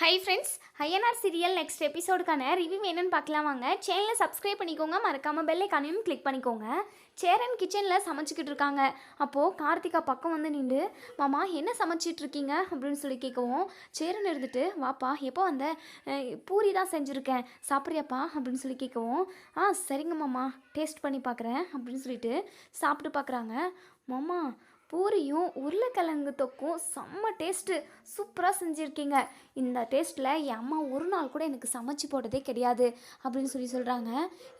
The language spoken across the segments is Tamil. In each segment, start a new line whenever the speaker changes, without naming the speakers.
Hi friends INR serial next எபிசோடுக்கான review என்னென்னு பார்க்கலாம் வாங்க. சேனலை சப்ஸ்கிரைப் பண்ணிக்கோங்க மறக்காமல் பெல் ஐக்கானையும் கிளிக் பண்ணிக்கோங்க. சேரன் கிச்சனில் சமைச்சிக்கிட்டு இருக்காங்க. அப்போது கார்த்திகா பக்கம் வந்து நின்று மாமா என்ன சமைச்சிட்டு இருக்கீங்க? அப்படின்னு சொல்லி கேட்கவும் சேரன் இருந்துட்டு வாப்பா எப்போ வந்த? பூரி தான் செஞ்சுருக்கேன். சாப்பிட்றியாப்பா? அப்படின்னு சொல்லி கேட்கவும் ஆ சரிங்க மாமா டேஸ்ட் பண்ணி பார்க்குறேன் அப்படின்னு சொல்லிட்டு சாப்பிட்டு பார்க்குறாங்க மாமா பூரியும் உருளைக்கிழங்கு தொக்கும் செம்ம டேஸ்ட்டு சூப்பராக செஞ்சுருக்கீங்க. இந்த டேஸ்ட்டில் என் அம்மா ஒரு நாள் கூட எனக்கு சமைச்சு போட்டதே கிடையாது அப்படின்னு சொல்லி சொல்கிறாங்க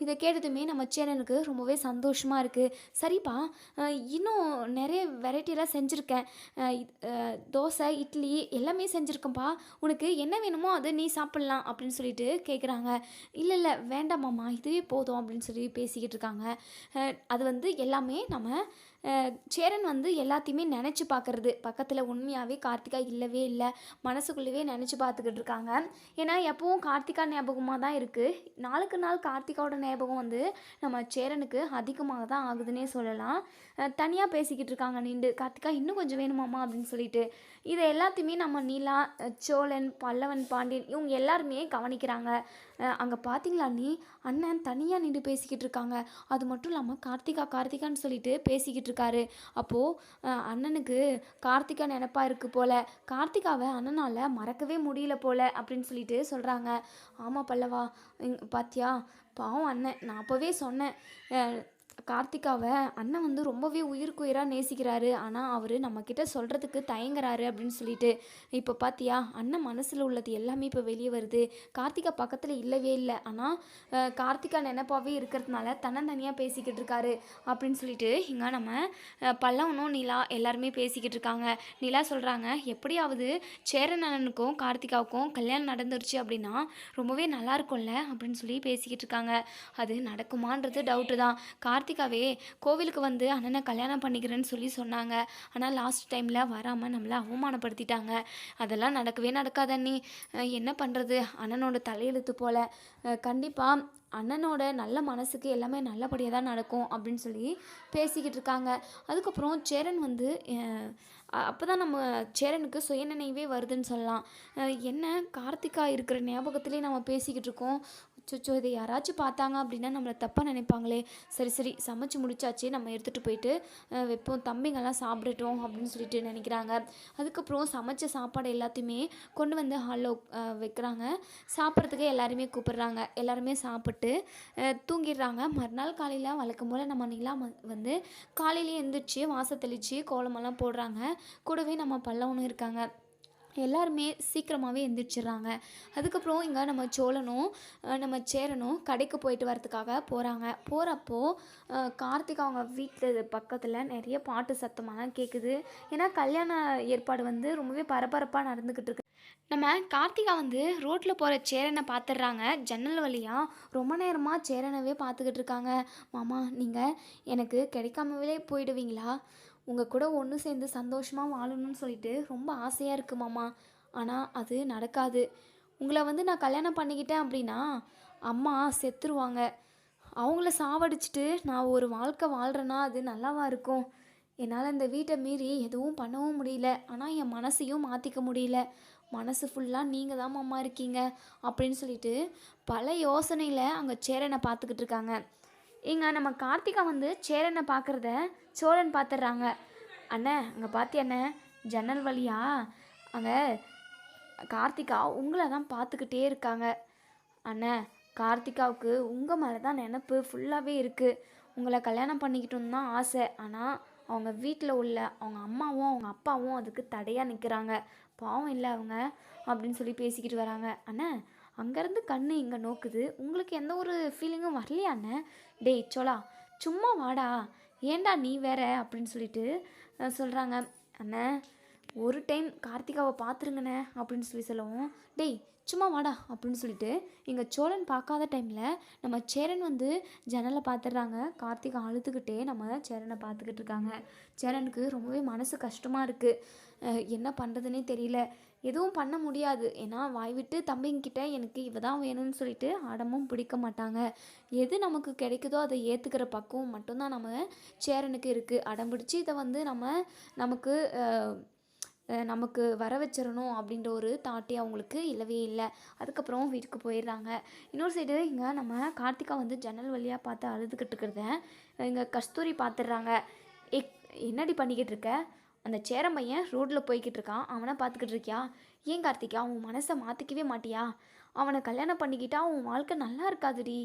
இதை கேட்டதுமே நம்ம சேனலுக்கு ரொம்பவே சந்தோஷமாக இருக்குது சரிப்பா இன்னும் நிறைய வெரைட்டியெல்லாம் செஞ்சுருக்கேன். தோசை இட்லி எல்லாமே செஞ்சுருக்கேன்ப்பா. உனக்கு என்ன வேணுமோ அதை நீ சாப்பிட்லாம் அப்படின்னு சொல்லிட்டு கேட்குறாங்க இல்லை இல்லை வேண்டாமாம்மா இதுவே போதும் அப்படின்னு சொல்லி பேசிக்கிட்டு இருக்காங்க. அது வந்து எல்லாமே நம்ம சேரன் வந்து எல்லாத்தையுமே நினச்சி பார்க்குறது பக்கத்தில் உண்மையாகவே கார்த்திகா இல்லவே இல்லை. மனசுக்குள்ளேயே நினச்சி பார்த்துக்கிட்டு இருக்காங்க ஏன்னா எப்பவும் கார்த்திகா ஞாபகமாக தான் இருக்குது நாளுக்கு நாள் கார்த்திகாவோட ஞாபகம் வந்து நம்ம சேரனுக்கு அதிகமாக தான் ஆகுதுன்னே சொல்லலாம். தனியாக பேசிக்கிட்டு இருக்காங்க நின்று கார்த்திகா இன்னும் கொஞ்சம் வேணுமாம்மா? அப்படின்னு சொல்லிட்டு இதை எல்லாத்தையுமே நம்ம நீலா சோழன் பல்லவன் பாண்டியன் இவங்க எல்லாருமே கவனிக்கிறாங்க. அங்கே பார்த்தீங்களா நீ? அண்ணன் தனியாக நின்று பேசிக்கிட்டு இருக்காங்க. அது மட்டும் இல்லாமல் கார்த்திகா கார்த்திகான்னு சொல்லிட்டு பேசிக்கிட்டு இருக்காரு. அப்போது அண்ணனுக்கு கார்த்திகா நினப்பாக இருக்குது போல. கார்த்திகாவை அண்ணனால் மறக்கவே முடியல போல அப்படின்னு சொல்லிட்டு சொல்கிறாங்க ஆமாம் பல்லவா பாத்தியா? பாவம் அண்ணன். நான் அப்போவே சொன்னேன். கார்த்திகாவை அண்ணன் வந்து ரொம்பவே உயிருக்கு உயிராக நேசிக்கிறாரு. ஆனால் அவர் நம்மக்கிட்ட சொல்கிறதுக்கு தயங்குறாரு அப்படின்னு சொல்லிட்டு இப்போ பார்த்தியா அண்ணன் மனசில் உள்ளது எல்லாமே இப்போ வெளியே வருது. கார்த்திகா பக்கத்தில் இல்லவே இல்லை. ஆனால் கார்த்திகா நினப்பாவே இருக்கிறதுனால தன்னந்தனியாக பேசிக்கிட்டு இருக்காரு அப்படின்னு சொல்லிட்டு இங்கே நம்ம பல்லவனும் நிலா எல்லாருமே பேசிக்கிட்டு இருக்காங்க. நிலா சொல்கிறாங்க எப்படியாவது சேரன் அண்ணனுக்கும் கார்த்திகாவுக்கும் கல்யாணம் நடந்துருச்சு அப்படின்னா ரொம்பவே நல்லா இருக்கும்ல? அப்படின்னு சொல்லி பேசிக்கிட்டு இருக்காங்க. அது நடக்குமான்றது டவுட்டு தான். கார்த்திக் கார்த்திகாவே கோவிலுக்கு வந்து அண்ணனை கல்யாணம் பண்ணிக்கிறேன்னு சொல்லி சொன்னாங்க. ஆனால் லாஸ்ட் டைமில் வராமல் நம்மளை அவமானப்படுத்திட்டாங்க. அதெல்லாம் நடக்கவே நடக்காத நீ என்ன பண்ணுறது அண்ணனோட தலையெழுத்து போல். கண்டிப்பாக அண்ணனோட நல்ல மனசுக்கு எல்லாமே நல்லபடியாக தான் நடக்கும் அப்படின்னு சொல்லி பேசிக்கிட்டு இருக்காங்க. அதுக்கப்புறம் சேரன் வந்து அப்போ தான் நம்ம சேரனுக்கு சுயநினைவே வருதுன்னு சொல்லலாம். என்ன கார்த்திகா இருக்கிற ஞாபகத்திலே நம்ம பேசிக்கிட்டு இருக்கோம். சொச்சோ இதை யாராச்சும் பார்த்தாங்க அப்படின்னா நம்மளை தப்பாக நினைப்பாங்களே. சரி சரி சமைச்சு முடிச்சாச்சு நம்ம எடுத்துகிட்டு போயிட்டு வைப்போம் தம்பிங்கெல்லாம் சாப்பிடட்டும் அப்படின்னு சொல்லிட்டு நினைக்கிறாங்க. அதுக்கப்புறம் சமைச்ச சாப்பாடு எல்லாத்தையுமே கொண்டு வந்து ஹாலில் வைக்கிறாங்க. சாப்பிட்றதுக்கு எல்லாருமே கூப்பிட்றாங்க. எல்லாருமே சாப்பிட்டு தூங்கிடுறாங்க. மறுநாள் காலையில் வழக்கம் போல் நம்ம நிலா வந்து காலையிலேயே எழுந்திரிச்சு வாச தெளித்து கோலமெல்லாம் போடுறாங்க. கூடவே நம்ம பல்லவனும் இருக்காங்க. எல்லாருமே சீக்கிரமாகவே எந்திரிச்சிடுறாங்க. அதுக்கப்புறம் இங்கே நம்ம சோழனும் நம்ம சேரனும் கடைக்கு போயிட்டு வரதுக்காக போகிறாங்க போகிறப்போ கார்த்திக் அவங்க வீட்டில் பக்கத்தில் நிறைய பாட்டு சத்தமெல்லாம் கேட்குது ஏன்னா கல்யாண ஏற்பாடு வந்து ரொம்பவே பரபரப்பாக நடந்துக்கிட்டு இருக்கு. நம்ம கார்த்திகா வந்து ரோட்டில் போகிற சேரனை பார்த்துடுறாங்க ஜன்னல் வழியாக ரொம்ப நேரமாக சேரனவே பார்த்துக்கிட்டு இருக்காங்க. மாமா நீங்கள் எனக்கு கிடைக்காமவே போயிடுவீங்களா? உங்கள் கூட ஒன்று சேர்ந்து சந்தோஷமாக வாழணும்னு சொல்லிட்டு ரொம்ப ஆசையாக இருக்குது மாமா. ஆனால் அது நடக்காது. உங்களை வந்து நான் கல்யாணம் பண்ணிக்கிட்டேன் அப்படின்னா அம்மா செத்துருவாங்க. அவங்கள சாவடிச்சிட்டு நான் ஒரு வாழ்க்கை வாழ்கிறேன்னா அது நல்லாவா இருக்கும்? என்னால் இந்த வீட்டை மீறி எதுவும் பண்ணவும் முடியல. ஆனால் என் மனசையும் மாற்றிக்க முடியல. மனசு ஃபுல்லாக நீங்கள் தான் மாமா இருக்கீங்க. அப்படின்னு சொல்லிட்டு பல யோசனையில் அங்கே சேரனை பார்த்துக்கிட்டு இருக்காங்க. இங்கே நம்ம கார்த்திகா வந்து சேரனை பார்க்குறத சோழன் பார்த்துடுறாங்க அண்ணே அங்கே பார்த்தியா ஜன்னல் வழியா? அங்கே கார்த்திகா உங்களை தான் பார்த்துக்கிட்டே இருக்காங்க. அண்ணே கார்த்திகாவுக்கு உங்கள் மேலே தான் நினப்பு ஃபுல்லாகவே இருக்குது உங்களை கல்யாணம் பண்ணிக்கிட்டோன்னு தான் ஆசை. ஆனால் அவங்க வீட்டில் உள்ள அவங்க அம்மாவும் அவங்க அப்பாவும் அதுக்கு தடையாக நிற்கிறாங்க பாவம் இல்லை அவங்க அப்படின்னு சொல்லி பேசிக்கிட்டு வராங்க. அண்ணே அங்கேருந்து கண்ணு இங்கே நோக்குது. உங்களுக்கு எந்த ஒரு ஃபீலிங்கும் வரலையாண்ணே டேய் சோலா சும்மா வாடா. ஏண்டா நீ வேற? அப்படின்னு சொல்லிட்டு சொல்கிறாங்க அண்ணே ஒரு டைம் கார்த்திகாவை பார்த்துருங்கண்ணே அப்படின்னு சொல்லி சொல்லவும். டேய் சும்மா வாடா அப்படின்னு சொல்லிட்டு இங்கே சோழன் பார்க்காத டைமில் நம்ம சேரன் வந்து ஜன்னலை பார்த்துடுறாங்க கார்த்திக் அழுத்துக்கிட்டே நம்ம சேரனை பார்த்துக்கிட்டு இருக்காங்க. சேரனுக்கு ரொம்பவே மனசு கஷ்டமாக இருக்குது என்ன பண்ணுறதுனே தெரியல. எதுவும் பண்ண முடியாது. ஏன்னா வாய் விட்டு தம்பிங்கிட்ட எனக்கு இவ தான் வேணும்னு சொல்லிட்டு அடமும் பிடிக்க மாட்டாங்க. எது நமக்கு கிடைக்குதோ அதை ஏற்றுக்கிற பக்குவம் மட்டும்தான் நம்ம சேரனுக்கு இருக்குது அடம் பிடிச்சி இதை வந்து நம்ம நமக்கு நமக்கு வர வச்சிடணும் அப்படின்ற ஒரு தாட்டே அவங்களுக்கு இல்லவே இல்லை. அதுக்கப்புறம் வீட்டுக்கு போயிடுறாங்க. இன்னொரு சைடு இங்கே நம்ம கார்த்திகா வந்து ஜன்னல் வழியாக பார்த்து அழுதுகிட்டு இருக்கிறத இங்கே கஸ்தூரி பார்த்துடுறாங்க எக் என்னடி பண்ணிக்கிட்டு இருக்க? அந்த சேரம் பையன் ரோட்டில் போய்கிட்டு இருக்கான். அவனை பார்த்துக்கிட்டு இருக்கியா? ஏன் கார்த்திகா உன் மனசை மாற்றிக்கவே மாட்டியா? அவனை கல்யாணம் பண்ணிக்கிட்டா உன் வாழ்க்கை நல்லா இருக்காதுடி.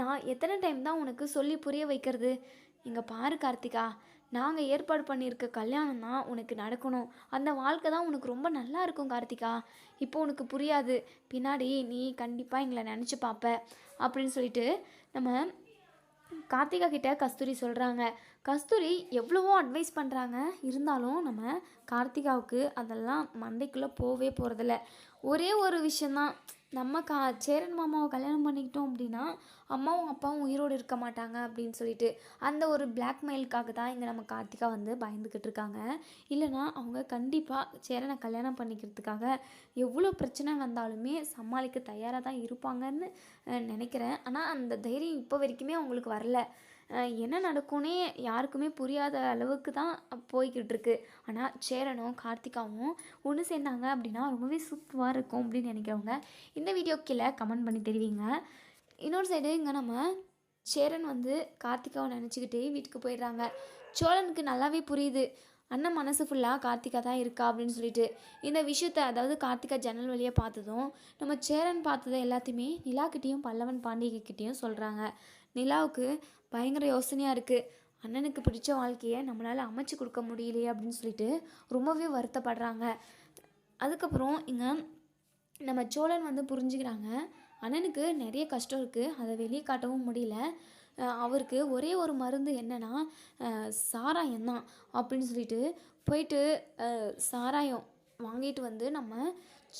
நான் எத்தனை டைம் தான் உனக்கு சொல்லி புரிய வைக்கிறது? இங்கே பாரு கார்த்திகா. நாங்கள் ஏற்பாடு பண்ணியிருக்க கல்யாணம் தான் உனக்கு நடக்கணும். அந்த வாழ்க்கை தான் உனக்கு ரொம்ப நல்லா இருக்கும் கார்த்திகா. இப்போ உனக்கு புரியாது. பின்னாடி நீ கண்டிப்பாக எங்களை நினச்சி பார்ப்ப அப்படின்னு சொல்லிட்டு நம்ம கார்த்திகா கிட்ட கஸ்தூரி சொல்கிறாங்க கஸ்தூரி எவ்வளவோ அட்வைஸ் பண்ணுறாங்க இருந்தாலும் நம்ம கார்த்திகாவுக்கு அதெல்லாம் மண்டைக்குள்ளே போவே போகிறதில்ல ஒரே ஒரு விஷயந்தான் நம்ம கா சேரன் மாமாவை கல்யாணம் பண்ணிக்கிட்டோம் அப்படின்னா அம்மாவும் அப்பாவும் உயிரோடு இருக்க மாட்டாங்க அப்படின்னு சொல்லிட்டு அந்த ஒரு பிளாக்மெயிலுக்காக தான் இங்கே நம்ம கார்த்திகா வந்து பயந்துக்கிட்டு இருக்காங்க. இல்லைனா அவங்க கண்டிப்பாக சேரனை கல்யாணம் பண்ணிக்கிறதுக்காக எவ்வளோ பிரச்சனை வந்தாலுமே சமாளிக்க தயாராக தான் இருப்பாங்கன்னு நினைக்கிறேன். ஆனால் அந்த தைரியம் இப்போ வரைக்குமே அவங்களுக்கு வரல. என்ன நடக்கும்னே யாருக்குமே புரியாத அளவுக்கு தான் போய்கிட்டு இருக்கு ஆனால் சேரனும் கார்த்திகாவும் ஒன்று சேர்ந்தாங்க அப்படின்னா ரொம்பவே சூப்பராக இருக்கும் அப்படின்னு நினைக்கிறவங்க இந்த வீடியோ கீழே கமெண்ட் பண்ணி தெரிவிங்க. இன்னொரு சைடு இங்கே நம்ம சேரன் வந்து கார்த்திகாவை நினச்சிக்கிட்டே வீட்டுக்கு போயிடுறாங்க. சோழனுக்கு நல்லாவே புரியுது. அண்ணன் மனசு ஃபுல்லாக கார்த்திகா தான் இருக்கா அப்படின்னு சொல்லிட்டு இந்த விஷயத்த அதாவது கார்த்திகா ஜன்னல் வழியாக பார்த்ததும் நம்ம சேரன் பார்த்ததை எல்லாத்தையுமே நிலாக்கிட்டேயும் பல்லவன் பாண்டியகிட்டேயும் சொல்கிறாங்க நிலாவுக்கு பயங்கர யோசனையாக இருக்குது அண்ணனுக்கு பிடிச்ச வாழ்க்கையை நம்மளால் அமைச்சு கொடுக்க முடியலையே அப்படின்னு சொல்லிட்டு ரொம்பவே வருத்தப்படுறாங்க. அதுக்கப்புறம் இங்கே நம்ம சோழன் வந்து புரிஞ்சுக்கிறாங்க. அண்ணனுக்கு நிறைய கஷ்டம் இருக்குது அதை வெளியே காட்டவும் முடியல. அவருக்கு ஒரே ஒரு மருந்து என்னென்னா சாராயம் தான் அப்படின்னு சொல்லிட்டு போயிட்டு சாராயம் வாங்கிட்டு வந்து நம்ம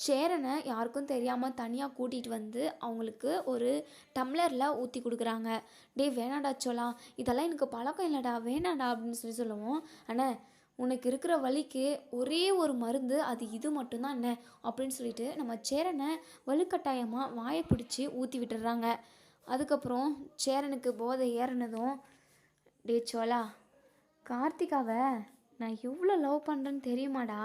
சேரனை யாருக்கும் தெரியாமல் தனியாக கூட்டிகிட்டு வந்து அவங்களுக்கு ஒரு டம்ளரில் ஊற்றி கொடுக்குறாங்க. டேய் வேணாடா சொல்லாம் இதெல்லாம் எனக்கு பழக்கம் இல்லைடா வேணாடா அப்படின்னு சொல்லி சொல்லுவோம். அண்ணே உனக்கு இருக்கிற வலிக்கு ஒரே ஒரு மருந்து அது இது மட்டும்தான் என்ன அப்படின்னு சொல்லிட்டு நம்ம சேரனை வலுக்கட்டாயமாக வாயை பிடிச்சி ஊற்றி விட்டுடுறாங்க அதுக்கப்புறம் சேரனுக்கு போதை ஏறினதும் டே சோலா கார்த்திகாவை நான் எவ்வளோ லவ் பண்ணுறேன்னு தெரியுமாடா?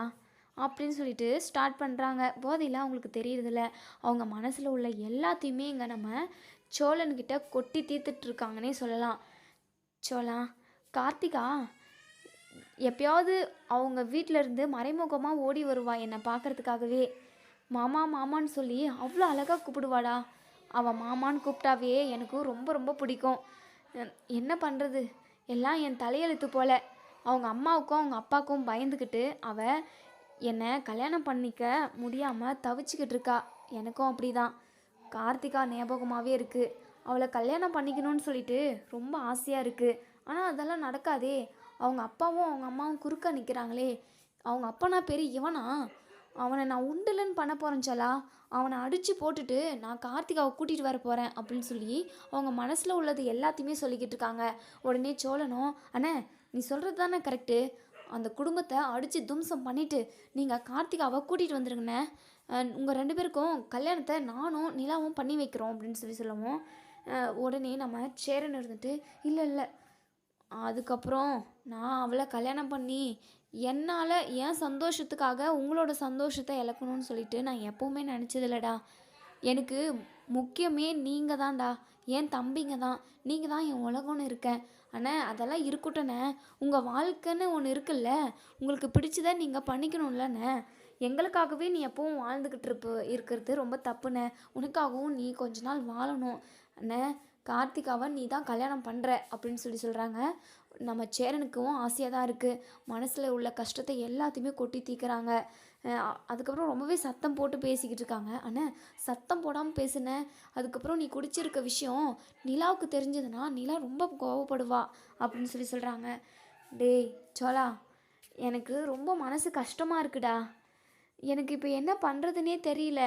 அப்படின்னு சொல்லிட்டு ஸ்டார்ட் பண்ணுறாங்க போதையில் அவங்களுக்கு தெரியறதில்ல. அவங்க மனசில் உள்ள எல்லாத்தையுமே இங்கே நம்ம சோழன்கிட்ட கொட்டி தீர்த்துட்ருக்காங்கன்னே சொல்லலாம். சோழா கார்த்திகா எப்பயாவது அவங்க வீட்டில் இருந்து மறைமுகமாக ஓடி வருவா என்னை பார்க்கறதுக்காகவே மாமா மாமான்னு சொல்லி அவ்வளோ அழகாக கூப்பிடுவாடா. அவள் மாமான்னு கூப்பிட்டாவே எனக்கு ரொம்ப ரொம்ப பிடிக்கும். என்ன பண்ணுறது எல்லாம் என் தலையெழுத்து போல. அவங்க அம்மாவுக்கும் அவங்க அப்பாவுக்கும் பயந்துக்கிட்டு அவள் என்னை கல்யாணம் பண்ணிக்க முடியாமல் தவிச்சுக்கிட்டு இருக்கா. எனக்கும் அப்படிதான். கார்த்திகா ஞாபகமாகவே இருக்குது அவளை கல்யாணம் பண்ணிக்கணும்னு சொல்லிட்டு ரொம்ப ஆசையாக இருக்குது ஆனால் அதெல்லாம் நடக்காதே. அவங்க அப்பாவும் அவங்க அம்மாவும் குறுக்க நிற்கிறாங்களே அவங்க அப்பானா பெரிய இவனா? அவனை நான் உண்டுலன்னு பண்ண போகிறேன் சொல்லா அவனை அடித்து போட்டுட்டு நான் கார்த்திகாவை கூட்டிகிட்டு வர போகிறேன் அப்படின்னு சொல்லி அவங்க மனசில் உள்ளது எல்லாத்தையுமே சொல்லிக்கிட்டு இருக்காங்க. உடனே சோழனும் அண்ணே நீ சொல்கிறது தானே கரெக்டு அந்த குடும்பத்தை அடித்து தும்சம் பண்ணிவிட்டு நீங்கள் கார்த்திகாவை கூட்டிகிட்டு வந்துருங்கண்ணே. உங்கள் ரெண்டு பேருக்கும் கல்யாணத்தை நானும் நிலாவும் பண்ணி வைக்கிறோம் அப்படின்னு சொல்லி சொல்லுவோம் உடனே நம்ம சேரன் இருந்துட்டு இல்லை இல்லை. அதுக்கப்புறம் நான் அவளை கல்யாணம் பண்ணி என்னால் என் சந்தோஷத்துக்காக உங்களோட சந்தோஷத்தை இழக்கணும்னு சொல்லிட்டு நான் எப்போவுமே நினச்சதில்லடா. எனக்கு முக்கியமே நீங்கள் தான்டா என் தம்பிங்க தான் நீங்கள் தான் என் உலகம்னு இருக்கேன். அண்ணே அதெல்லாம் இருக்கட்டும்ண்ணே. உங்கள் வாழ்க்கைன்னு ஒன்று இருக்குல்ல உங்களுக்கு பிடிச்சதை நீங்கள் பண்ணிக்கணும்லண்ணே எங்களுக்காகவே நீ எப்பவும் வாழ்ந்துக்கிட்டு இருப்ப இருக்கிறது ரொம்ப தப்புண்ணே. உனக்காகவும் நீ கொஞ்ச நாள் வாழணும். அண்ணே கார்த்திகாவை நீ தான் கல்யாணம் பண்ணுற அப்படின்னு சொல்லி சொல்கிறாங்க நம்ம சேரனுக்கும் ஆசையாக தான் இருக்குது மனசில் உள்ள கஷ்டத்தை எல்லாத்தையுமே கொட்டி தீர்க்குறாங்க அதுக்கப்புறம் ரொம்பவே சத்தம் போட்டு பேசிக்கிட்டு இருக்காங்க. அண்ணே சத்தம் போடாமல் பேசினேன் அதுக்கப்புறம் நீ குடிச்சிருக்க விஷயம் நிலாவுக்கு தெரிஞ்சதுன்னா நிலா ரொம்ப கோவப்படுவா அப்படின்னு சொல்லி சொல்கிறாங்க டேய் சோலா எனக்கு ரொம்ப மனசு கஷ்டமாக இருக்குடா. எனக்கு இப்போ என்ன பண்ணுறதுனே தெரியல.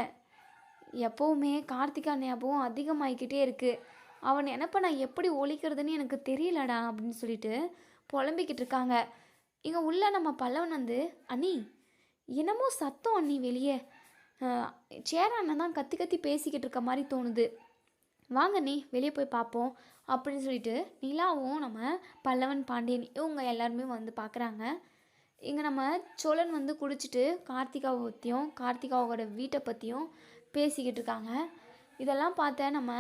எப்போவுமே கார்த்திகா ஞாபகம் அதிகமாகிக்கிட்டே இருக்குது அவன் நினப்ப நான் எப்படி ஒழிக்கிறதுன்னு எனக்கு தெரியலடா அப்படின்னு சொல்லிட்டு புலம்பிக்கிட்டு இருக்காங்க. இங்கே உள்ள நம்ம பல்லவன் வந்து அண்ணி என்னமோ சத்தம் அண்ணி வெளியே. சேர் அண்ணன் தான் கத்தி கத்தி பேசிக்கிட்டு இருக்க மாதிரி தோணுது. வாங்க நீ வெளியே போய் பார்ப்போம் அப்படின்னு சொல்லிட்டு நிலாவும் நம்ம பல்லவன் பாண்டியன் இவங்க எல்லாருமே வந்து பார்க்குறாங்க. இங்கே நம்ம சோழன் வந்து குடிச்சிட்டு கார்த்திகாவை பற்றியும் கார்த்திகாவோட வீட்டை பற்றியும் பேசிக்கிட்டு இருக்காங்க. இதெல்லாம் பார்த்த நம்ம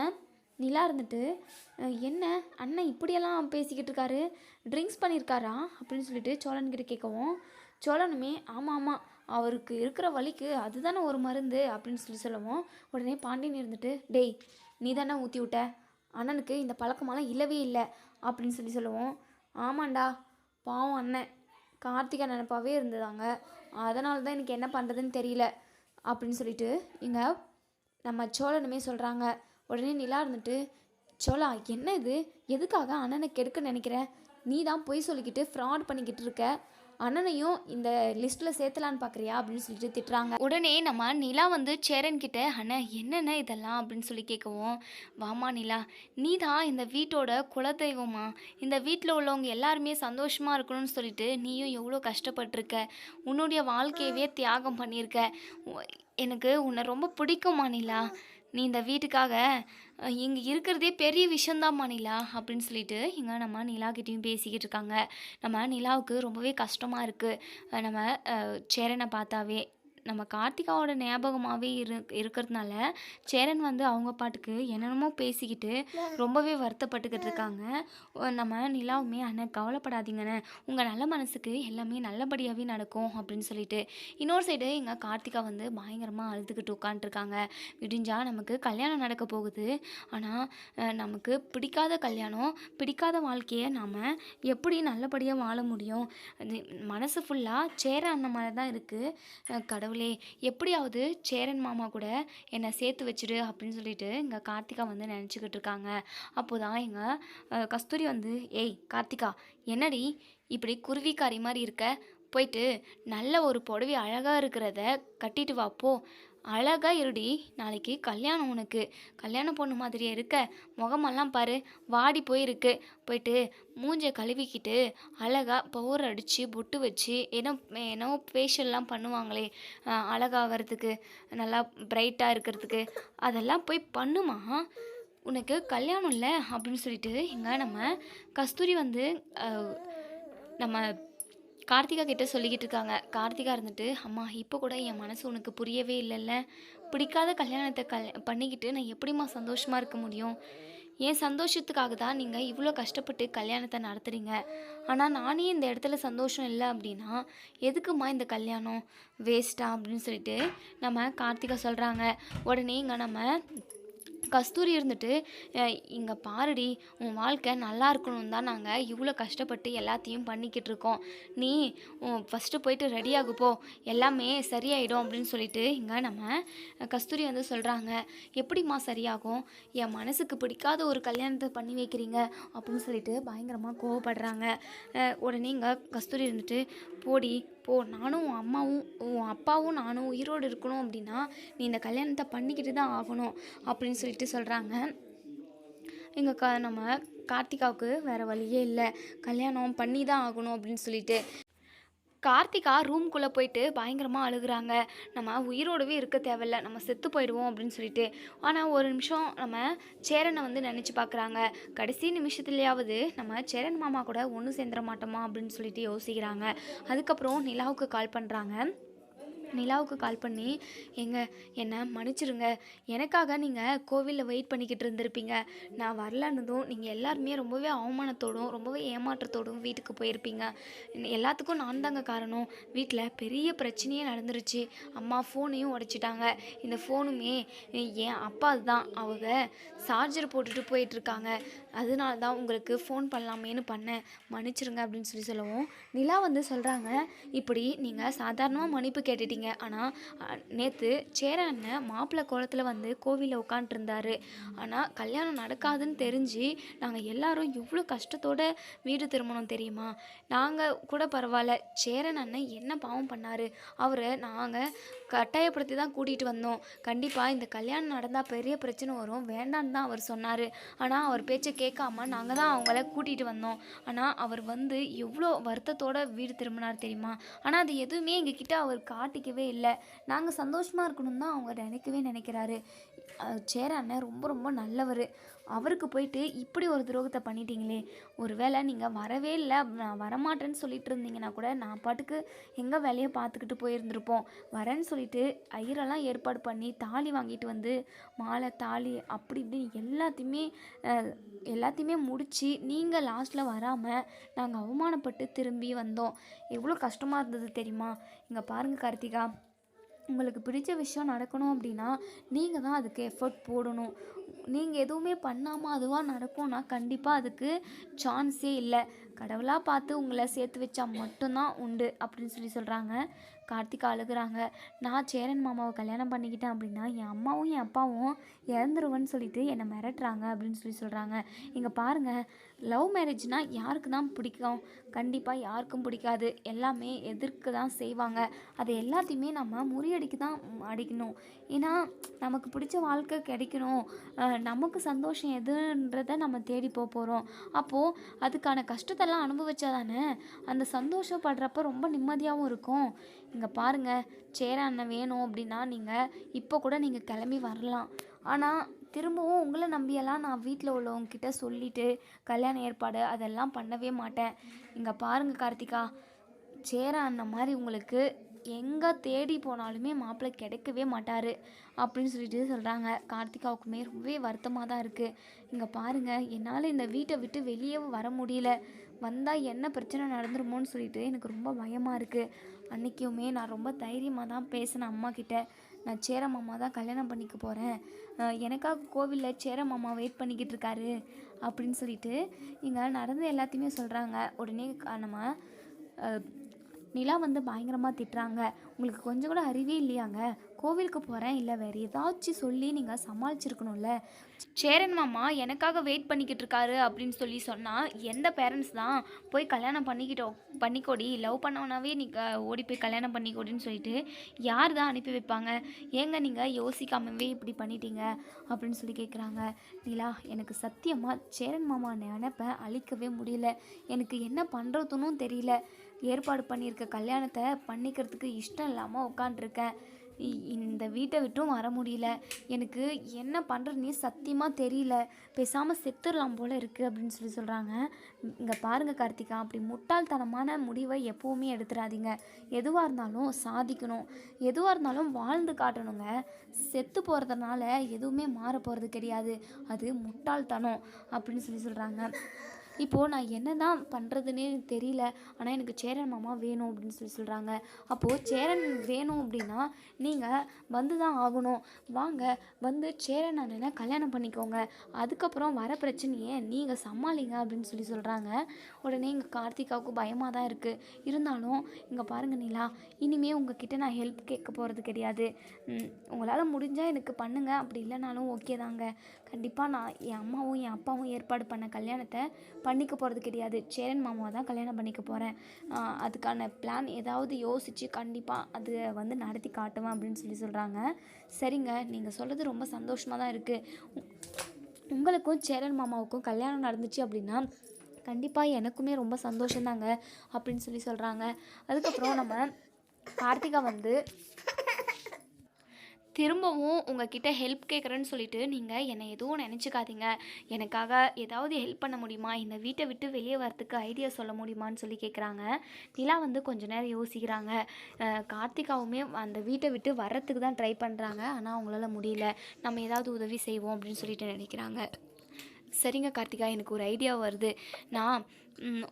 நிலா இருந்துட்டு என்ன அண்ணன் இப்படியெல்லாம் பேசிக்கிட்டு இருக்காரு? ட்ரிங்க்ஸ் பண்ணியிருக்காரா? அப்படின்னு சொல்லிட்டு சோழன்கிட்ட கேட்கவும் சோழனுமே ஆமாம் ஆமாம் அவருக்கு இருக்கிற வலிக்கு அதுதானே ஒரு மருந்து அப்படின்னு சொல்லி சொல்லுவோம் உடனே பாண்டியன் இருந்துட்டு டேய் நீ தானே ஊற்றி விட்ட? அண்ணனுக்கு இந்த பழக்கமெல்லாம் இல்லவே இல்லை. அப்படின்னு சொல்லி சொல்லுவோம் ஆமாண்டா பாவம் அண்ணன். கார்த்திகை நினப்பாவே இருந்ததாங்க. அதனால தான் எனக்கு என்ன பண்ணுறதுன்னு தெரியல. அப்படின்னு சொல்லிட்டு இங்கே நம்ம சோழனுமே சொல்கிறாங்க உடனே நிலா இருந்துட்டு சோழா என்ன இது? எதுக்காக அண்ணனை கெடுக்க நினைக்கிற? நீ தான் பொய் சொல்லிக்கிட்டு ஃப்ராட் பண்ணிக்கிட்டு இருக்க. அண்ணனையும் இந்த லிஸ்ட்டில் சேர்த்தலான்னு பார்க்குறியா அப்படின்னு சொல்லிட்டு திட்டுறாங்க. உடனே நம்ம நிலா வந்து சேரன் கிட்ட அண்ணன் என்னென்ன இதெல்லாம்? அப்படின்னு சொல்லி கேட்கவும் வாமா நிலா நீ தான் இந்த வீட்டோட குலதெய்வமா இந்த வீட்டில் உள்ளவங்க எல்லாருமே சந்தோஷமாக இருக்கணும்னு சொல்லிட்டு நீயும் எவ்வளோ கஷ்டப்பட்டிருக்க. உன்னுடைய வாழ்க்கையவே தியாகம் பண்ணியிருக்க. எனக்கு உன்னை ரொம்ப பிடிக்குமா நிலா. நீ இந்த வீட்டுக்காக இங்கே இருக்கிறதே பெரிய விஷயந்தாம்மா நிலா அப்படின்னு சொல்லிட்டு இங்கே நம்ம நிலாக்கிட்டேயும் பேசிக்கிட்டு இருக்காங்க. நம்ம நிலாவுக்கு ரொம்பவே கஷ்டமாக இருக்குது நம்ம சேரனை பார்த்தாவே நம்ம கார்த்திகாவோட ஞாபகமாகவே இரு இருக்கிறதுனால சேரன் வந்து அவங்க பாட்டுக்கு என்னென்னமோ பேசிக்கிட்டு ரொம்பவே வருத்தப்பட்டுக்கிட்டு இருக்காங்க. ஒ- நம்ம நிலாவுமே அண்ணன் கவலைப்படாதீங்கண்ணே. உங்கள் நல்ல மனசுக்கு எல்லாமே நல்லபடியாகவே நடக்கும் அப்படின்னு சொல்லிட்டு. இன்னொரு சைடு எங்கள் கார்த்திகா வந்து பயங்கரமாக அழுதுகிட்டு உட்காந்துருக்காங்க விடிஞ்சா நமக்கு கல்யாணம் நடக்க போகுது. ஆனால் நமக்கு பிடிக்காத கல்யாணம் பிடிக்காத வாழ்க்கையை நாம் எப்படி நல்லபடியாக வாழ முடியும்? அது மனசு ஃபுல்லாக சேர அந்த மாதிரி தான் இருக்குது கடவுள். எப்படியாவது சேரன் மாமா கூட என்னை சேர்த்து வச்சிடு அப்படின்னு சொல்லிட்டு இங்கே கார்த்திகா வந்து நினச்சிக்கிட்டு இருக்காங்க. அப்போ தான் எங்கள் கஸ்தூரி வந்து ஏய் கார்த்திகா என்னடி இப்படி குருவிக்காரி மாதிரி இருக்க? போயிட்டு நல்ல ஒரு புடவை அழகாக இருக்கிறத கட்டிட்டு வாப்போ அழகாக அழகா இருடி நாளைக்கு கல்யாணம் உனக்கு. கல்யாண பொண்ணு மாதிரியே இருக்க. முகமெல்லாம் பாரு வாடி போயிருக்கு. போயிட்டு மூஞ்சை கழுவிக்கிட்டு அழகாக பவர் அடித்து பொட்டு வச்சு ஏன்னா ஏன்னோ ஃபேஷியல்லாம் பண்ணுவாங்களே அழகாகிறதுக்கு நல்லா பிரைட்டாக இருக்கிறதுக்கு அதெல்லாம் போய் பண்ணுமா? உனக்கு கல்யாணம் இல்லை அப்படின்னு சொல்லிட்டு இங்கே நம்ம கஸ்தூரி வந்து நம்ம கார்த்திகா கிட்டே சொல்லிக்கிட்டு இருக்காங்க. கார்த்திகா இருந்துட்டு அம்மா இப்போ கூட என் மனசு உனக்கு புரியவே இல்லைல்ல. பிடிக்காத கல்யாணத்தை கல் பண்ணிக்கிட்டு நான் எப்படிம்மா சந்தோஷமாக இருக்க முடியும்? என் சந்தோஷத்துக்காக தான் நீங்கள் இவ்வளோ கஷ்டப்பட்டு கல்யாணத்தை நடத்துகிறீங்க ஆனால் நானே இந்த இடத்துல சந்தோஷம் இல்லை அப்படின்னா எதுக்குமா இந்த கல்யாணம்? வேஸ்ட்டா அப்படின்னு சொல்லிட்டு நம்ம கார்த்திகா சொல்கிறாங்க உடனே இங்கே நம்ம கஸ்தூரி இருந்துட்டு இங்கே பாருடி உன் வாழ்க்கை நல்லா இருக்கணும் தான் நாங்கள் இவ்வளோ கஷ்டப்பட்டு எல்லாத்தையும் பண்ணிக்கிட்டு இருக்கோம். நீ ஃபஸ்ட்டு போயிட்டு ரெடி போ. எல்லாமே சரியாயிடும் அப்படின்னு சொல்லிட்டு இங்கே நம்ம கஸ்தூரி வந்து சொல்கிறாங்க எப்படிம்மா சரியாகும்? என் மனசுக்கு பிடிக்காத ஒரு கல்யாணத்தை பண்ணி வைக்கிறீங்க அப்படின்னு சொல்லிட்டு பயங்கரமாக கோவப்படுறாங்க. உடனே இங்கே கஸ்தூரி இருந்துட்டு போடி போ நானும் உன் அம்மாவும் உன் அப்பாவும் நானும் உயிரோடு இருக்கணும் அப்படின்னா நீ இந்த கல்யாணத்தை பண்ணிக்கிட்டு தான் ஆகணும் அப்படின்னு சொல்லிட்டு சொல்கிறாங்க எங்கள் க நம்ம கார்த்திகாவுக்கு வேறு வழியே இல்லை. கல்யாணம் பண்ணி தான் ஆகணும் அப்படின்னு சொல்லிட்டு கார்த்திகா ரூம்குள்ளே போயிட்டு பயங்கரமாக அழுகுறாங்க. நம்ம உயிரோடவே இருக்க தேவையில்ல நம்ம செத்து போயிடுவோம் அப்படின்னு சொல்லிட்டு. ஆனால் ஒரு நிமிஷம் நம்ம சேரனை வந்து நினச்சி பார்க்குறாங்க கடைசி நிமிஷத்துலையாவது நம்ம சேரன் மாமா கூட ஒன்று சேர்ந்துட மாட்டோமா அப்படின்னு சொல்லிட்டு யோசிக்கிறாங்க. அதுக்கப்புறம் நிலாவுக்கு கால் பண்ணுறாங்க நிலாவுக்கு கால் பண்ணி எங்க என்னை மன்னிச்சிருங்க எனக்காக நீங்கள் கோவிலில் வெயிட் பண்ணிக்கிட்டு இருந்திருப்பீங்க. நான் வரலன்னதும் நீங்கள் எல்லாருமே ரொம்பவே அவமானத்தோடும் ரொம்பவே ஏமாற்றத்தோடும் வீட்டுக்கு போயிருப்பீங்க. எல்லாத்துக்கும் நான் தாங்க காரணம். வீட்டில் பெரிய பிரச்சனையே நடந்துருச்சு. அம்மா ஃபோனையும் உடைச்சிட்டாங்க. இந்த ஃபோனுமே என் அப்பா தான். அவங்க சார்ஜர் போட்டுட்டு போயிட்டுருக்காங்க அதனால தான் உங்களுக்கு ஃபோன் பண்ணலாமேன்னு பண்ணேன். மன்னிச்சிருங்க அப்படின்னு சொல்லி சொல்லவும் நிலா வந்து சொல்கிறாங்க இப்படி நீங்கள் சாதாரணமாக மன்னிப்பு கேட்டுட்டீங்க. ஆனால் நேற்று சேர அண்ணன் மாப்பிள்ளை கோலத்தில் வந்து கோவிலில் உட்காண்ட்ருந்தார் ஆனால் கல்யாணம் நடக்காதுன்னு தெரிஞ்சு நாங்கள் எல்லாரும் இவ்வளோ கஷ்டத்தோட வீடு திரும்பணும் தெரியுமா? நாங்கள் கூட பரவாயில்ல சேரன் அண்ணன் என்ன பாவம் பண்ணார்? அவரை நாங்கள் கட்டாயப்படுத்தி தான் கூட்டிகிட்டு வந்தோம். கண்டிப்பாக இந்த கல்யாணம் நடந்தால் பெரிய பிரச்சனை வரும். வேண்டான்னு தான் அவர் சொன்னார். ஆனால் அவர் பேச்சை கேட்காம நாங்கள் தான் அவங்கள கூட்டிகிட்டு வந்தோம். ஆனால் அவர் வந்து எவ்வளோ வருத்தத்தோட வீடு திரும்பினார் தெரியுமா? ஆனால் அது எதுவுமே எங்ககிட்ட அவர் காட்டிக்கவே நினைக்கவே இல்லை. நாங்கள் சந்தோஷமாக இருக்கணும்னு தான் அவங்க நினைக்கவே நினைக்கிறாரு. சேர அண்ணன் ரொம்ப ரொம்ப நல்லவர். அவருக்கு போயிட்டு இப்படி ஒரு துரோகத்தை பண்ணிட்டீங்களே ஒருவேளை நீங்கள் வரவே இல்லை நான் வரமாட்டேன்னு சொல்லிட்டு இருந்தீங்கன்னா கூட நான் பாட்டுக்கு எங்கள் வேலையை பார்த்துக்கிட்டு போயிருந்திருப்போம். வரேன்னு சொல்லிட்டு ஐயரெல்லாம் ஏற்பாடு பண்ணி தாலி வாங்கிட்டு வந்து மாலை தாலி அப்படி இப்படின்னு எல்லாத்தையுமே எல்லாத்தையுமே முடித்து நீங்கள் லாஸ்ட்டில் வராமல் நாங்கள் அவமானப்பட்டு திரும்பி வந்தோம். எவ்வளோ கஷ்டமாக இருந்தது தெரியுமா? இங்கே பாருங்கள் கார்த்திகா உங்களுக்கு பிடிச்ச விஷயம் நடக்கணும் அப்படின்னா நீங்கள் தான் அதுக்கு எஃபர்ட் போடணும். நீங்கள் எதுவுமே பண்ணாமல் அதுவாக நடக்கும்னா கண்டிப்பாக அதுக்கு சான்ஸே இல்லை. கடவுளாக பார்த்து உங்களை சேர்த்து வச்சா மட்டும்தான் உண்டு அப்படின்னு சொல்லி சொல்கிறாங்க கார்த்திகா அழுகுறாங்க. நான் சேரன் மாமாவை கல்யாணம் பண்ணிக்கிட்டேன் அப்படின்னா என் அம்மாவும் என் அப்பாவும் இறந்துருவேன்னு சொல்லிட்டு என்னை மிரட்டுறாங்க அப்படின்னு சொல்லி சொல்கிறாங்க இங்கே பாருங்கள் லவ் மேரேஜ்னால் யாருக்கு தான் பிடிக்கும்? கண்டிப்பாக யாருக்கும் பிடிக்காது. எல்லாமே எதிர்க்க தான் செய்வாங்க. அதை எல்லாத்தையுமே நம்ம முறியடிக்க தான் அடிக்கணும். ஏன்னா நமக்கு பிடிச்ச வாழ்க்கை கிடைக்கணும். நமக்கு சந்தோஷம் எதுன்றதை நம்ம தேடி போக போகிறோம் அப்போது அதுக்கான கஷ்டத்தெல்லாம் அனுபவிச்சா தானே அந்த சந்தோஷப்படுறப்ப ரொம்ப நிம்மதியாகவும் இருக்கும். இங்கே பாருங்கள் சேர அண்ணன் வேணும் அப்படின்னா நீங்கள் இப்போ கூட நீங்கள் கிளம்பி வரலாம். ஆனால் திரும்பவும் உங்களை நம்பியெல்லாம் நான் வீட்டில் உள்ளவங்கக்கிட்ட சொல்லிட்டு கல்யாண ஏற்பாடு அதெல்லாம் பண்ணவே மாட்டேன். இங்கே பாருங்கள் கார்த்திகா சேர அண்ணன் மாதிரி உங்களுக்கு எங்கே தேடி போனாலுமே மாப்பிள்ளை கிடைக்கவே மாட்டார் அப்படின்னு சொல்லிட்டு சொல்கிறாங்க கார்த்திகாவுக்குமே ரொம்பவே வருத்தமாக தான் இருக்குது இங்கே பாருங்கள் என்னால் இந்த வீட்டை விட்டு வெளியே வர முடியல. வந்தால் என்ன பிரச்சனை நடந்துருமோன்னு சொல்லிட்டு எனக்கு ரொம்ப பயமாக இருக்குது அன்றைக்குமே நான் ரொம்ப தைரியமாக தான் பேசினேன் அம்மாக்கிட்ட நான் சேர மாமா தான் கல்யாணம் பண்ணிக்க போகிறேன் எனக்காக கோவிலில் சேர மாமா வெயிட் பண்ணிக்கிட்டு இருக்காரு அப்படின்னு சொல்லிட்டு இங்கே நடந்த எல்லாத்தையுமே சொல்கிறாங்க உடனே காரணமாக நம்ம நிலா வந்து பயங்கரமாக திட்டுறாங்க. உங்களுக்கு கொஞ்சம் கூட அறிவே இல்லையாங்க? கோவிலுக்கு போகிறேன் இல்லை வேறு ஏதாச்சும் சொல்லி நீங்கள் சமாளிச்சிருக்கணும்ல? சேரன் மாமா எனக்காக வெயிட் பண்ணிக்கிட்டு இருக்காரு அப்படின்னு சொல்லி சொன்னால் எந்த பேரண்ட்ஸ் தான்? போய் கல்யாணம் பண்ணிக்கிட்டோம் பண்ணிக்கோடி. லவ் பண்ணவனாவே நீ ஓடி போய் கல்யாணம் பண்ணிக்கோடின்னு சொல்லிட்டு யார் தான் அனுப்பி வைப்பாங்க? ஏங்க நீங்கள் யோசிக்காமவே இப்படி பண்ணிட்டீங்க? அப்படின்னு சொல்லி கேட்குறாங்க நிலா எனக்கு சத்தியமாக சேரன் மாமா நினைப்பை அழிக்கவே முடியல. எனக்கு என்ன பண்ணுறதுன்னு தெரியல. ஏற்பாடு பண்ணியிருக்க கல்யாணத்தை பண்ணிக்கிறதுக்கு இஷ்டம் இல்லாமல் உட்காண்ட்ருக்கேன் இந்த வீட்டை விட்டும் வர முடியல. எனக்கு என்ன பண்ணுறதுனே சத்தியமாக தெரியல. பேசாமல் செத்துடலாம் போல் இருக்குது அப்படின்னு சொல்லி சொல்கிறாங்க இங்கே பாருங்கள் கார்த்திகா அப்படி முட்டாள்தனமான முடிவை எப்போவுமே எடுத்துடாதீங்க. எதுவாக இருந்தாலும் சாதிக்கணும். எதுவாக இருந்தாலும் வாழ்ந்து காட்டணுங்க. செத்து போகிறதுனால எதுவுமே மாற போகிறது கிடையாது. அது முட்டாள்தனம் அப்படின்னு சொல்லி சொல்கிறாங்க இப்போது நான் என்ன தான் பண்ணுறதுன்னே எனக்கு தெரியல. ஆனால் எனக்கு சேரன் மாமா வேணும் அப்படின்னு சொல்லி சொல்கிறாங்க அப்போது சேரன் வேணும் அப்படின்னா நீங்கள் வந்து தான் ஆகணும். வாங்க வந்து சேரன் அண்ணனை கல்யாணம் பண்ணிக்கோங்க. அதுக்கப்புறம் வர பிரச்சனையை நீங்கள் சமாளிங்க அப்படின்னு சொல்லி சொல்கிறாங்க உடனே எங்கள் கார்த்திகாவுக்கு பயமாக தான் இருக்குது இருந்தாலும் இங்கே பாருங்க நிலா இனிமே உங்ககிட்ட நான் ஹெல்ப் கேட்க போகிறது கிடையாது. உங்களால் முடிஞ்சால் எனக்கு பண்ணுங்கள் அப்படி இல்லைனாலும் ஓகே தாங்க. கண்டிப்பாக நான் என் அம்மாவும் என் அப்பாவும் ஏற்பாடு பண்ண கல்யாணத்தை பண்ணிக்க போகிறது கிடையாது. சேரன் மாமாவை தான் கல்யாணம் பண்ணிக்க போகிறேன் அதுக்கான பிளான் ஏதாவது யோசித்து கண்டிப்பாக அது வந்து நடத்தி காட்டுவேன் அப்படின்னு சொல்லி சொல்கிறாங்க சரிங்க நீங்கள் சொல்கிறது ரொம்ப சந்தோஷமாக தான் இருக்குது உங்களுக்கும் சேரன் மாமாவுக்கும் கல்யாணம் நடந்துச்சு அப்படின்னா கண்டிப்பாக எனக்குமே ரொம்ப சந்தோஷம்தாங்க அப்படின்னு சொல்லி சொல்கிறாங்க அதுக்கப்புறம் நம்ம கார்த்திகா வந்து திரும்பவும் உங்ககிட்ட ஹெல்ப் கேட்குறேன்னு சொல்லிட்டு நீங்கள் என்னை எதுவும் நினச்சிக்காதீங்க. எனக்காக ஏதாவது ஹெல்ப் பண்ண முடியுமா? இந்த வீட்டை விட்டு வெளியே வரத்துக்கு ஐடியா சொல்ல முடியுமான்னு சொல்லி கேட்குறாங்க. நிலா வந்து கொஞ்ச நேரம் யோசிக்கிறாங்க. கார்த்திகாவுமே அந்த வீட்டை விட்டு வர்றதுக்கு தான் ட்ரை பண்ணுறாங்க ஆனால் அவங்களால முடியல. நம்ம ஏதாவது உதவி செய்வோம் அப்படின்னு சொல்லிட்டு நினைக்கிறாங்க. சரிங்க கார்த்திகா எனக்கு ஒரு ஐடியா வருது. நான்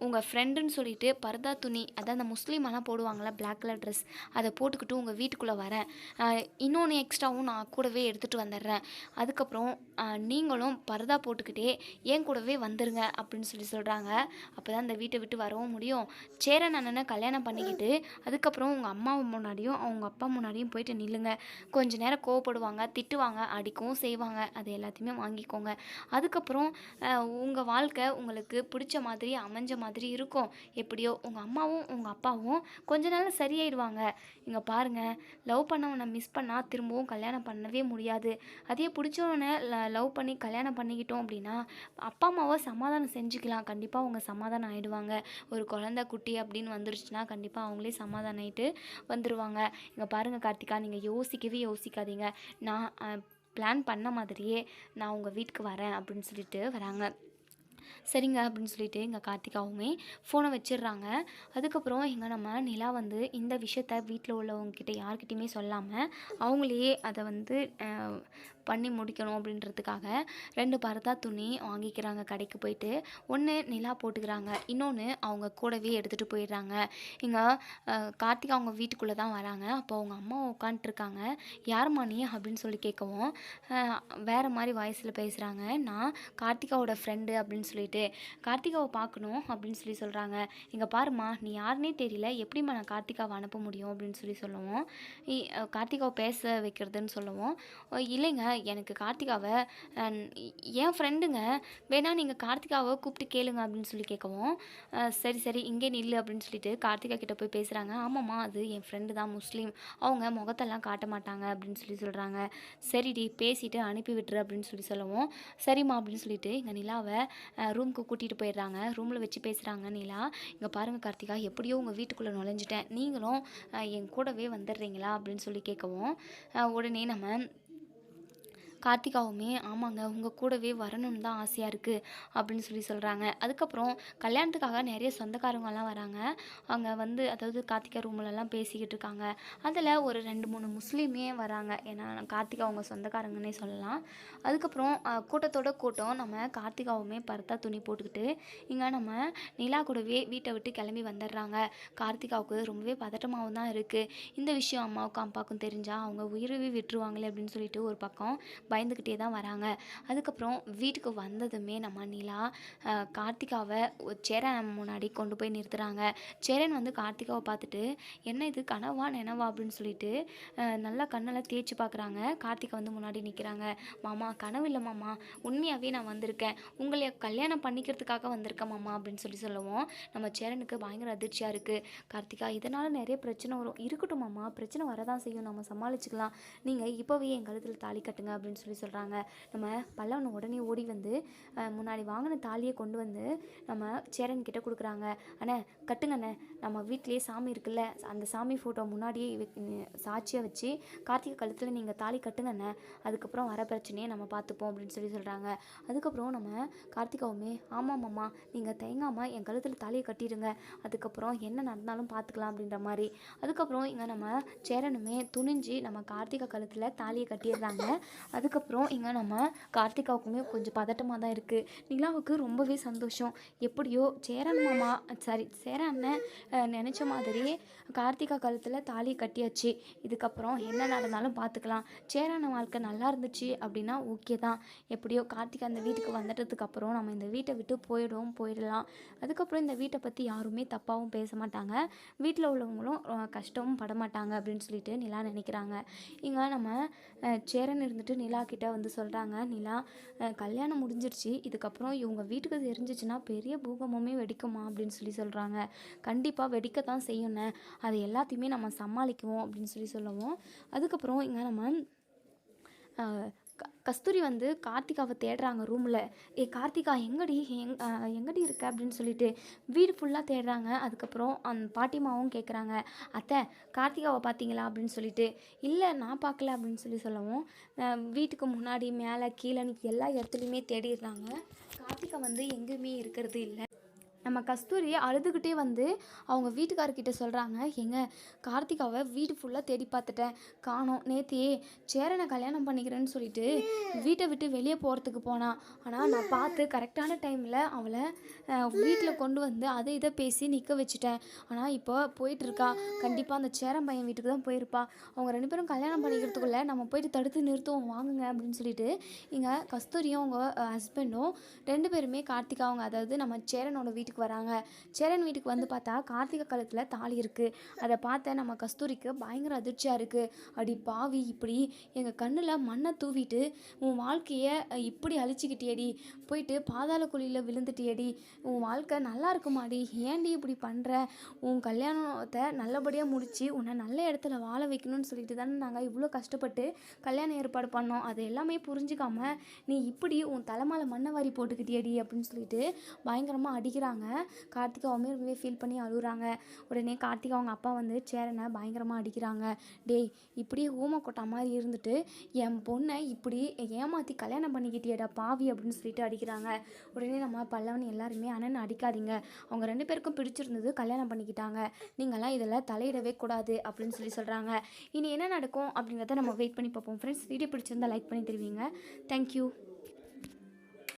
உங்கள் ஃப்ரெண்டுன்னு சொல்லிட்டு பர்தா துணி அதான் அந்த முஸ்லீமெல்லாம் போடுவாங்களே பிளாக் கலர் ட்ரெஸ் அதை போட்டுக்கிட்டு உங்கள் வீட்டுக்குள்ளே வரேன் இன்னொன்று எக்ஸ்ட்ராவும் நான் கூடவே எடுத்துகிட்டு வந்துடுறேன். அதுக்கப்புறம் நீங்களும் பர்தா போட்டுக்கிட்டே ஏன் கூடவே வந்துருங்க அப்படின்னு சொல்லி சொல்கிறாங்க அப்போ தான் இந்த வீட்டை விட்டு வரவும் முடியும். சேரன் அண்ணனை கல்யாணம் பண்ணிக்கிட்டு அதுக்கப்புறம் உங்கள் அம்மா முன்னாடியும் அவங்க அப்பா முன்னாடியும் போயிட்டு நில்லுங்க. கொஞ்ச நேரம் கோவப்படுவாங்க திட்டுவாங்க அடிக்கவும் செய்வாங்க. அது எல்லாத்தையுமே வாங்கிக்கோங்க. அதுக்கப்புறம் உங்கள் வாழ்க்கை உங்களுக்கு பிடிச்ச மாதிரி அமைஞ்ச மாதிரி இருக்கும். எப்படியோ உங்கள் அம்மாவும் உங்கள் அப்பாவும் கொஞ்ச நாள் சரியாயிடுவாங்க. இங்கே பாருங்கள் லவ் பண்ணவனை மிஸ் பண்ணால் திரும்பவும் கல்யாணம் பண்ணவே முடியாது. அதே பிடிச்சவனை லவ் பண்ணி கல்யாணம் பண்ணிக்கிட்டோம் அப்படின்னா அப்பா அம்மாவை சமாதானம் செஞ்சுக்கலாம். கண்டிப்பாக அவங்க சமாதானம் ஆகிடுவாங்க ஒரு குழந்தை குட்டி அப்படின்னு வந்துருச்சுன்னா கண்டிப்பாக அவங்களே சமாதானம் ஆகிட்டு வந்துடுவாங்க இங்கே பாருங்கள் கார்த்திகா நீங்கள் யோசிக்கவே யோசிக்காதீங்க. நான் பிளான் பண்ண மாதிரியே நான் உங்கள் வீட்டுக்கு வரேன் அப்படின்னு சொல்லிட்டு வராங்க. சரிங்க அப்படின்னு சொல்லிட்டு எங்கள் கார்த்திகாவுமே ஃபோனை வச்சிடுறாங்க. அதுக்கப்புறம் எங்கள் நம்ம நிலா வந்து இந்த விஷயத்த வீட்டில் உள்ளவங்கக்கிட்ட யார்கிட்டையுமே சொல்லாமல் அவங்களே அதை வந்து பண்ணி முடிக்கணும் அப்படின்றதுக்காக ரெண்டு பரதா துணி வாங்கிக்கிறாங்க கடைக்கு போயிட்டு. ஒன்று நிலா போட்டுக்கிறாங்க. இன்னொன்று அவங்க கூடவே எடுத்துகிட்டு போயிடுறாங்க. இங்கே கார்த்திகா அவங்க வீட்டுக்குள்ளே தான் வராங்க. அப்போ அவங்க அம்மா உட்காந்துட்ருக்காங்க யாரும்மா நீ? அப்படின்னு சொல்லி கேட்கவும் வேறு மாதிரி வாய்ஸில் பேசுகிறாங்க நான் கார்த்திகாவோட ஃப்ரெண்டு அப்படின்னு சொல்லிட்டு. கார்த்திகாவை பார்க்கணும் அப்படின்னு சொல்லி சொல்கிறாங்க இங்கே பாரும்மா நீ யாருன்னே தெரியல. எப்படிம்மா நான் கார்த்திகாவை அனுப்ப முடியும்? அப்படின்னு சொல்லி சொல்லுவோம். இ- கார்த்திகாவை பேச வைக்கிறதுன்னு சொல்லுவோம். இல்லைங்க எனக்கு கார்த்திகாவை என் ஃப்ரெண்டுங்க வேணால் நீங்கள் கார்த்திகாவை கூப்பிட்டு கேளுங்க அப்படின்னு சொல்லி கேட்கவும் சரி சரி இங்கே நில்லு அப்படின்னு சொல்லிட்டு கார்த்திகா கிட்ட போய் பேசுகிறாங்க ஆமாம்மா அது என் ஃப்ரெண்டு தான் முஸ்லீம். அவங்க முகத்தெல்லாம் காட்ட மாட்டாங்க அப்படின்னு சொல்லி சொல்கிறாங்க சரிடி பேசிவிட்டு அனுப்பி விட்டுரு அப்படின்னு சொல்லி சொல்லவும் சரிம்மா அப்படின்னு சொல்லிட்டு இங்கே நிலாவை ரூமுக்கு கூட்டிகிட்டு போயிடுறாங்க. ரூமில் வச்சு பேசுகிறாங்க நிலா. இங்கே பாருங்கள் கார்த்திகா எப்படியோ உங்கள் வீட்டுக்குள்ளே நுழைஞ்சிட்டேன். நீங்களும் என் கூடவே வந்துடுறீங்களா அப்படின்னு சொல்லி கேட்கவும் உடனே நம்ம கார்த்திகாவுமே ஆமாங்க உங்கள் கூடவே வரணும்னு தான் ஆசையாக இருக்குது அப்படின்னு சொல்லி சொல்கிறாங்க அதுக்கப்புறம் கல்யாணத்துக்காக நிறைய சொந்தக்காரங்கெல்லாம் வராங்க. அங்கே வந்து அதாவது கார்த்திகா ரூம்லலாம் பேசிக்கிட்டு இருக்காங்க. அதில் ஒரு ரெண்டு மூணு முஸ்லீமே வராங்க. ஏன்னா கார்த்திகா அவங்க சொந்தக்காரங்கன்னே சொல்லலாம். அதுக்கப்புறம் கூட்டத்தோட கூட்டம் நம்ம கார்த்திகாவுமே பருத்தா துணி போட்டுக்கிட்டு இங்கே நம்ம நிலா கூடவே வீட்டை விட்டு கிளம்பி வந்துடுறாங்க. கார்த்திகாவுக்கு ரொம்பவே பதட்டமாகவும் தான் இருக்குது இந்த விஷயம் அம்மாவுக்கும் அப்பாவுக்கும் தெரிஞ்சால் அவங்க உயிரவே விட்டுருவாங்களே அப்படின்னு சொல்லிட்டு ஒரு பக்கம் பயந்துக்கிட்டே தான் வராங்க. அதுக்கப்புறம் வீட்டுக்கு வந்ததுமே நம்ம நிலா கார்த்திகாவை ஒரு சேரன் முன்னாடி கொண்டு போய் நிறுத்துகிறாங்க சேரன் வந்து கார்த்திகாவை பார்த்துட்டு என்ன இது? கனவா நினவா? அப்படின்னு சொல்லிட்டு நல்லா கண்ணெல்லாம் தேய்ச்சி பார்க்குறாங்க கார்த்திகா வந்து முன்னாடி நிற்கிறாங்க மாமா கனவு இல்லை மாமா. உண்மையாகவே நான் வந்திருக்கேன். உங்களை கல்யாணம் பண்ணிக்கிறதுக்காக வந்திருக்கேன் மாமா அப்படின்னு சொல்லி சொல்லுவோம். நம்ம சேரனுக்கு பயங்கர அதிர்ச்சியாக இருக்குது கார்த்திகா இதனால் நிறைய பிரச்சனை வரும். இருக்கட்டும் மாமா. பிரச்சனை வரதான் செய்யும். நம்ம சமாளிச்சுக்கலாம். நீங்கள் இப்போவே என் கழுத்தில் தாலி கட்டுங்க அப்படின்னு சொல்லி சொல்கிறாங்க நம்ம பல்லவன் உடனே ஓடி வந்து முன்னாடி வாங்கின தாலியை கொண்டு வந்து நம்ம சேரன் கிட்டே கொடுக்குறாங்க. அண்ணே கட்டுங்க அண்ணே. நம்ம வீட்டிலேயே சாமி இருக்குல்ல அந்த சாமி ஃபோட்டோ முன்னாடியே சாட்சியாக வச்சு கார்த்திகை கழுத்தில் நீங்கள் தாலி கட்டுங்கண்ணே அதுக்கப்புறம் வர பிரச்சனையை நம்ம பார்த்துப்போம் அப்படின்னு சொல்லி சொல்கிறாங்க அதுக்கப்புறம் நம்ம கார்த்திகாவுமே ஆமாம் மாமா நீங்கள் தேங்காமல் என் கழுத்தில் தாலியை கட்டிடுங்க அதுக்கப்புறம் என்ன நடந்தாலும் பார்த்துக்கலாம் அப்படின்ற மாதிரி. அதுக்கப்புறம் இங்கே நம்ம சேரனுமே துணிஞ்சு நம்ம கார்த்திகா கழுத்தில் தாலியை கட்டிடுறாங்க. அதுக்கப்புறம் இங்கே நம்ம கார்த்திகாவுக்குமே கொஞ்சம் பதட்டமாக தான் இருக்குது நிலாவுக்கு ரொம்பவே சந்தோஷம். எப்படியோ சேரன் மாமா சாரி சேரன் அண்ணன் நினச்ச மாதிரியே கார்த்திகா கழுத்தில் தாலி கட்டியாச்சு. இதுக்கப்புறம் என்ன நடந்தாலும் பார்த்துக்கலாம் சேரான வாழ்க்கை நல்லா இருந்துச்சு அப்படின்னா ஓகே தான். எப்படியோ கார்த்திகா அந்த வீட்டுக்கு வந்துட்டதுக்கப்புறம் நம்ம இந்த வீட்டை விட்டு போயிடுவோம் போயிடலாம். அதுக்கப்புறம் இந்த வீட்டை பற்றி யாருமே தப்பாகவும் பேச மாட்டாங்க. வீட்டில் உள்ளவங்களும் கஷ்டமும் படமாட்டாங்க அப்படின்னு சொல்லிட்டு நிலா நினைக்கிறாங்க. இங்கே நம்ம சேரன் இருந்துட்டு நிலா கிட்டே வந்து சொல்கிறாங்க நிலா கல்யாணம் முடிஞ்சிருச்சு. இதுக்கப்புறம் இவங்க வீட்டுக்கு தெரிஞ்சிச்சுன்னா பெரிய பூகம்பமே வெடிக்குமா? அப்படின்னு சொல்லி சொல்கிறாங்க கண்டிப்பாக வெடிக்கத்தான் செய்யணும் அது எல்லாத்தையுமே நம்ம சமாளிக்குவோம் அப்படின்னு சொல்லி சொல்லுவோம். அதுக்கப்புறம் இங்கே நம்ம க- கஸ்தூரி வந்து கார்த்திகாவை தேடுறாங்க ரூமில் ஏ கார்த்திகா எங்கடி? எங் எங்கடி இருக்க? அப்படின்னு சொல்லிட்டு வீடு ஃபுல்லாக தேடுறாங்க. அதுக்கப்புறம் அந்த பாட்டிமாவும் கேட்குறாங்க அத்தை கார்த்திகாவை பார்த்தீங்களா அப்படின்னு சொல்லிட்டு. இல்லை நான் பார்க்கல அப்படின்னு சொல்லி சொல்லவும் வீட்டுக்கு முன்னாடி மேலே கீழே எல்லா இடத்துலையுமே தேடிடுறாங்க. கார்த்திகா வந்து எங்கேயுமே இருக்கிறது இல்லை. நம்ம கஸ்தூரி அழுதுகிட்டே வந்து அவங்க வீட்டுக்காரர்கிட்ட சொல்கிறாங்க எங்க கார்த்திகாவை வீடு ஃபுல்லாக தேடி பார்த்துட்டேன். காணோம். நேத்தியே சேரனை கல்யாணம் பண்ணிக்கிறேன்னு சொல்லிட்டு வீட்டை விட்டு வெளியே போகிறதுக்கு போனான் ஆனால் நான் பார்த்து கரெக்டான டைமில் அவளை வீட்டில் கொண்டு வந்து அதை இதை பேசி நிற்க வச்சுட்டேன். ஆனால் இப்போ போயிட்டு இருக்கா கண்டிப்பாக அந்த சேரன் பையன் வீட்டுக்கு தான் போயிருப்பா. அவங்க ரெண்டு பேரும் கல்யாணம் பண்ணிக்கிறதுக்குள்ளே நம்ம போயிட்டு தடுத்து நிறுத்துவோம். வாங்குங்க அப்படின்னு சொல்லிட்டு இங்கே கஸ்தூரியும் அவங்க ஹஸ்பண்டும் ரெண்டு பேருமே கார்த்திகா அவங்க அதாவது நம்ம சேரனோட வீட்டுக்கு வீட்டுக்கு வராங்க. சேரன் வீட்டுக்கு வந்து பார்த்தா கார்த்திகை கழுத்தில் தாலி இருக்குது அதை பார்த்த நம்ம கஸ்தூரிக்கு பயங்கர அதிர்ச்சியாக இருக்குது அடி பாவி இப்படி எங்கள் கண்ணில் மண்ணை தூவிட்டு உன் வாழ்க்கையை இப்படி அழிச்சிக்கிட்டேடி போயிட்டு பாதாள குழியில் விழுந்துட்டியடி. உன் வாழ்க்கை நல்லா இருக்குமாடி? ஏன்டி இப்படி பண்ணுற உன் கல்யாணத்தை நல்லபடியாக முடித்து உன்னை நல்ல இடத்துல வாழ வைக்கணும்னு சொல்லிட்டு தானே நாங்கள் இவ்வளோ கஷ்டப்பட்டு கல்யாணம் ஏற்பாடு பண்ணோம். அது எல்லாமே புரிஞ்சுக்காம நீ இப்படி உன் தலைமையில் மண்ணை வாரி போட்டுக்கிட்டியடி அப்படின்னு சொல்லிட்டு பயங்கரமாக அடிக்கிறாங்க. கார்த்திகா ரொம்பவே ஃபீல் பண்ணி அழுகுறாங்க. உடனே கார்த்திகா அவங்க அப்பா வந்து சேரனை பயங்கரமாக அடிக்கிறாங்க. டேய் இப்படியே ஊமை கொட்டா மாதிரி இருந்துட்டு என் பொண்ணை இப்படி ஏமாற்றி கல்யாணம் பண்ணிக்கிட்டியடா பாவி அப்படின்னு சொல்லிட்டு அடிக்கிறாங்க. உடனே நம்ம பல்லவன் எல்லாருமே அண்ணன் அடிக்காதீங்க. அவங்க ரெண்டு பேருக்கும் பிடிச்சிருந்தது கல்யாணம் பண்ணிக்கிட்டாங்க. நீங்களாம் இதில் தலையிடவே கூடாது அப்படின்னு சொல்லி சொல்கிறாங்க இனி என்ன நடக்கும் அப்படிங்கிறத நம்ம வெயிட் பண்ணி பார்ப்போம். ஃப்ரெண்ட்ஸ் வீடியோ பிடிச்சிருந்தா லைக் பண்ணி தருவீங்க. தேங்க்யூ